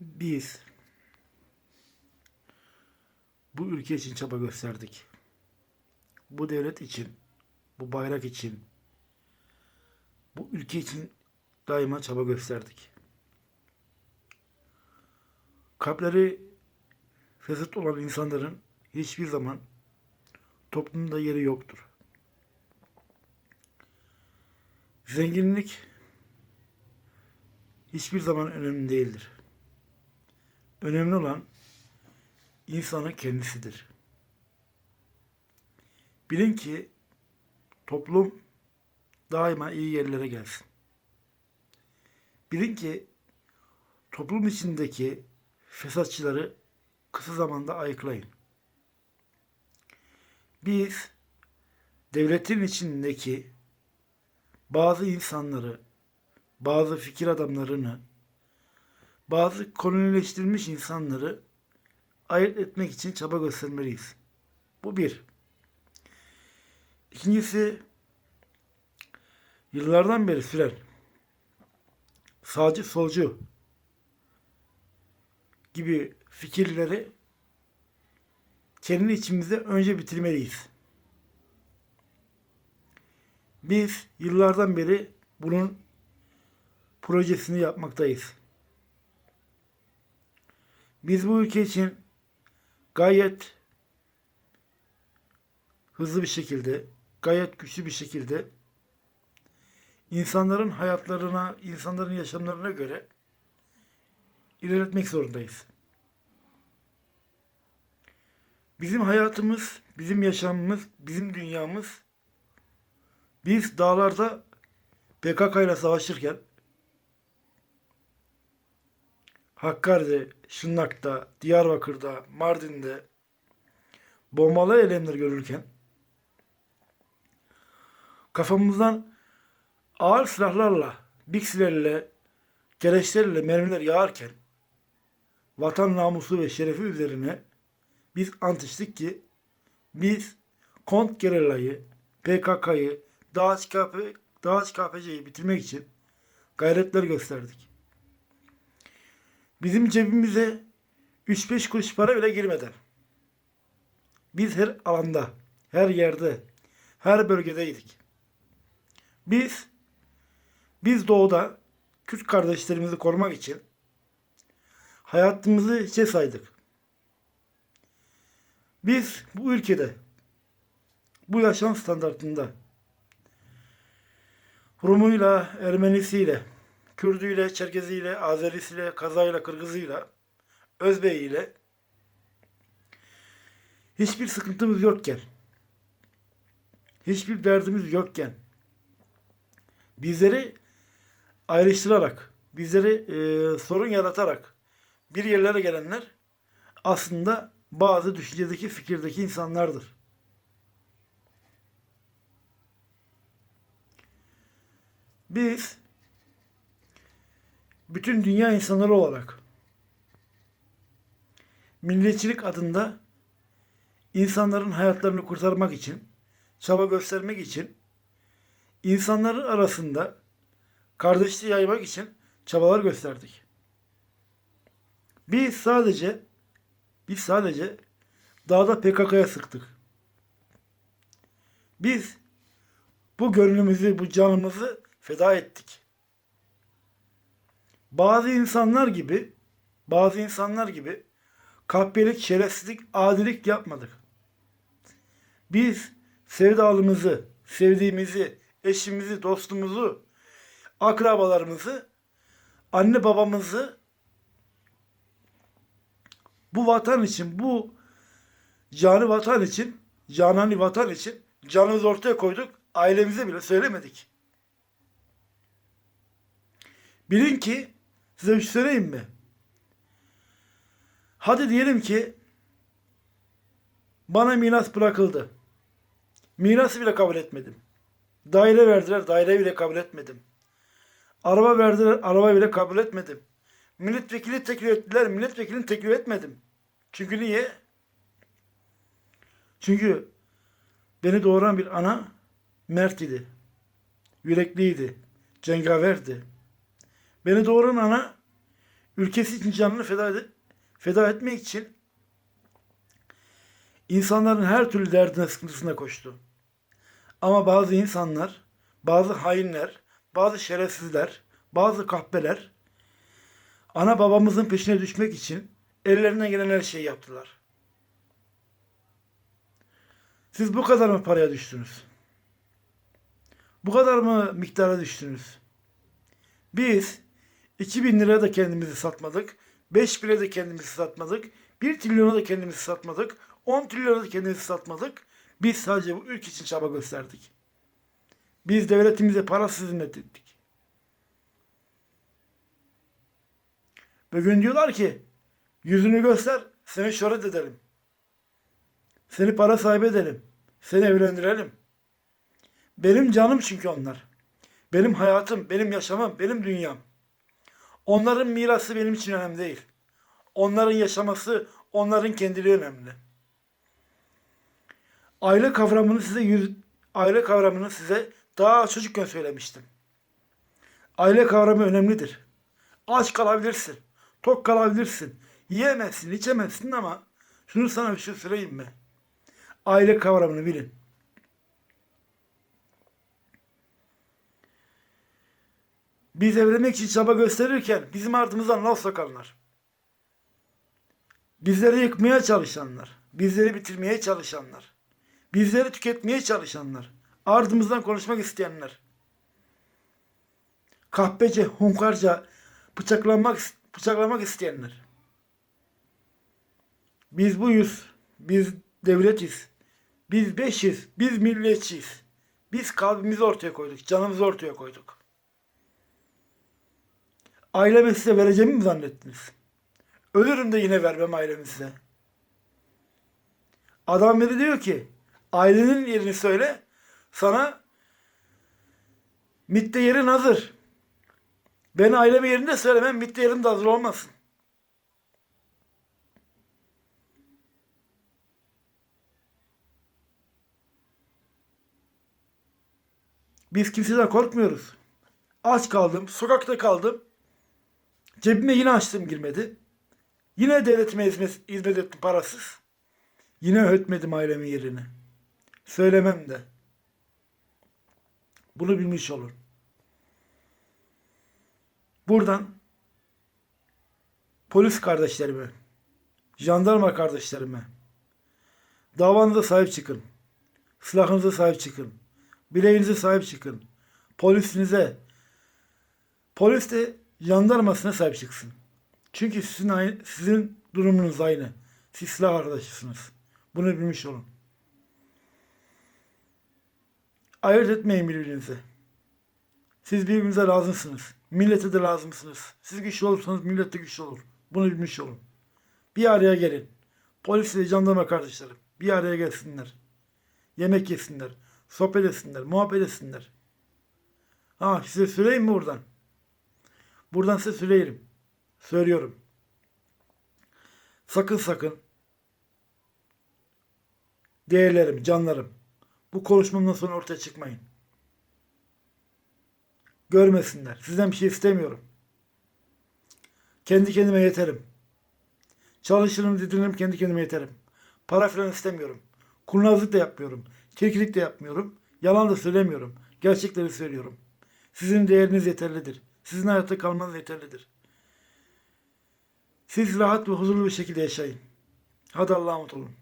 Biz bu ülke için çaba gösterdik. Bu devlet için, bu bayrak için, bu ülke için daima çaba gösterdik. Kalpleri fesat olan insanların hiçbir zaman toplumda yeri yoktur. Zenginlik hiçbir zaman önemli değildir. Önemli olan insanın kendisidir. Bilin ki toplum daima iyi yerlere gelsin. Bilin ki toplum içindeki fesatçıları kısa zamanda ayıklayın. Biz devletin içindeki bazı insanları, bazı fikir adamlarını, bazı kolonileştirilmiş insanları ayırt etmek için çaba göstermeliyiz. Bu bir. İkincisi, yıllardan beri süren sağcı solcu gibi fikirleri kendi içimizde önce bitirmeliyiz. Biz yıllardan beri bunun projesini yapmaktayız. Biz bu ülke için gayet hızlı bir şekilde, gayet güçlü bir şekilde insanların hayatlarına, insanların yaşamlarına göre ilerletmek zorundayız. Bizim hayatımız, bizim yaşamımız, bizim dünyamız biz dağlarda PKK ile savaşırken Hakkari'de, Şırnak'ta, Diyarbakır'da, Mardin'de bombalı eylemler görürken kafamızdan ağır silahlarla, biksilerle, gereçlerle mermiler yağarken vatan namusu ve şerefi üzerine biz ant içtik ki biz Kont Gerilla'yı, PKK'yı, DHKP, DHKPC'yi bitirmek için gayretler gösterdik. Bizim cebimize 3-5 kuruş para bile girmeden biz her alanda, her yerde, her bölgedeydik. Biz biz doğuda Kürt kardeşlerimizi korumak için hayatımızı hiçe saydık. Biz bu ülkede bu yaşam standartında Rumuyla, Ermenisiyle, Kürdüyle, Çerkeziyle, Azerisiyle, Kazayla, Kırgızıyla, Özbeyiyle hiçbir sıkıntımız yokken, hiçbir derdimiz yokken bizleri ayrıştırarak, bizleri e, sorun yaratarak bir yerlere gelenler aslında bazı düşüncedeki, fikirdeki insanlardır. Biz bütün dünya insanları olarak milliyetçilik adında insanların hayatlarını kurtarmak için, çaba göstermek için, insanların arasında kardeşliği yaymak için çabalar gösterdik. Biz sadece biz sadece dağda PKK'ya sıktık. Biz bu gönlümüzü, bu canımızı feda ettik. Bazı insanlar gibi, bazı insanlar gibi kahpelik, şerefsizlik, adilik yapmadık. Biz sevdalımızı, sevdiğimizi, eşimizi, dostumuzu, akrabalarımızı, anne babamızı bu vatan için, bu canı vatan için, canani vatan için canımızı ortaya koyduk. Ailemize bile söylemedik. Bilin ki size bir şey söyleyeyim mi? Hadi diyelim ki bana miras bırakıldı. Mirası bile kabul etmedim. Daire verdiler, daire bile kabul etmedim. Araba verdiler, araba bile kabul etmedim. Milletvekili teklif ettiler, milletvekilini teklif etmedim. Çünkü niye? Çünkü beni doğuran bir ana mert idi. Yürekliydi. Cengaverdi. Beni doğuran ana ülkesi için canını feda, ede- feda etmek için insanların her türlü derdine sıkıntısına koştu. Ama bazı insanlar, bazı hainler, bazı şerefsizler, bazı kahpeler ana babamızın peşine düşmek için ellerinden gelen her şeyi yaptılar. Siz bu kadar mı paraya düştünüz? Bu kadar mı miktara düştünüz? Biz 2000 liraya da kendimizi satmadık. 5 bile de kendimizi satmadık. 1 trilyona da kendimizi satmadık. 10 trilyona da kendimizi satmadık. Biz sadece bu ülke için çaba gösterdik. Biz devletimize parasız hizmet ettik. Bugün diyorlar ki yüzünü göster seni şöhret edelim. Seni para sahibi edelim. Seni evlendirelim. Benim canım çünkü onlar. Benim hayatım, benim yaşamım, benim dünyam. Onların mirası benim için önemli değil. Onların yaşaması, onların kendiliği önemli. Aile kavramını size yüz, aile kavramını size daha çocukken söylemiştim. Aile kavramı önemlidir. Aç kalabilirsin, tok kalabilirsin, yiyemezsin, içemezsin ama şunu sana bir şey söyleyeyim mi? Aile kavramını bilin. Biz evlenmek için çaba gösterirken bizim ardımızdan laf sokanlar. Bizleri yıkmaya çalışanlar. Bizleri bitirmeye çalışanlar. Bizleri tüketmeye çalışanlar. Ardımızdan konuşmak isteyenler. Kahpece, hunkarca bıçaklanmak, bıçaklamak isteyenler. Biz buyuz. Biz devletiz. Biz beşiz. Biz milliyetçiyiz. Biz kalbimizi ortaya koyduk. Canımızı ortaya koyduk. Ailemi size vereceğimi mi zannettiniz? Ölürüm de yine vermem ailemi size. Adam biri diyor ki ailenin yerini söyle sana MIT'te yerin hazır. Ben aileme yerinde söylemem MIT'te yerim de hazır olmasın. Biz kimseden korkmuyoruz. Aç kaldım, sokakta kaldım. Cebime yine açtım girmedi. Yine devletime hizmet, hizmet ettim parasız. Yine öğretmedim ailemin yerini. Söylemem de. Bunu bilmiş olun. Buradan polis kardeşlerime, jandarma kardeşlerime davanıza sahip çıkın. Silahınıza sahip çıkın. Bileğinize sahip çıkın. Polisinize, polis de jandarmasına sahip çıksın. Çünkü sizin aynı, sizin durumunuz aynı. Siz silah arkadaşısınız. Bunu bilmiş olun. Ayırt etmeyin birbirinizi. Siz birbirinize lazımsınız. Millete de lazımsınız. Siz güçlü olursanız millet de güçlü olur. Bunu bilmiş olun. Bir araya gelin. Polis ve jandarma kardeşlerim. Bir araya gelsinler. Yemek yesinler. Sohbet etsinler. Muhabbet etsinler. Ha size söyleyeyim mi buradan? Buradan size söyleyeyim. Söylüyorum. Sakın sakın değerlerim, canlarım bu konuşmamdan sonra ortaya çıkmayın. Görmesinler. Sizden bir şey istemiyorum. Kendi kendime yeterim. Çalışırım, didinirim, kendi kendime yeterim. Para falan istemiyorum. Kurnazlık da yapmıyorum. Kirkilik de yapmıyorum. Yalan da söylemiyorum. Gerçekleri söylüyorum. Sizin değeriniz yeterlidir. Sizin hayatta kalmanız yeterlidir. Siz rahat ve huzurlu bir şekilde yaşayın. Hadi Allah'a emanet olun.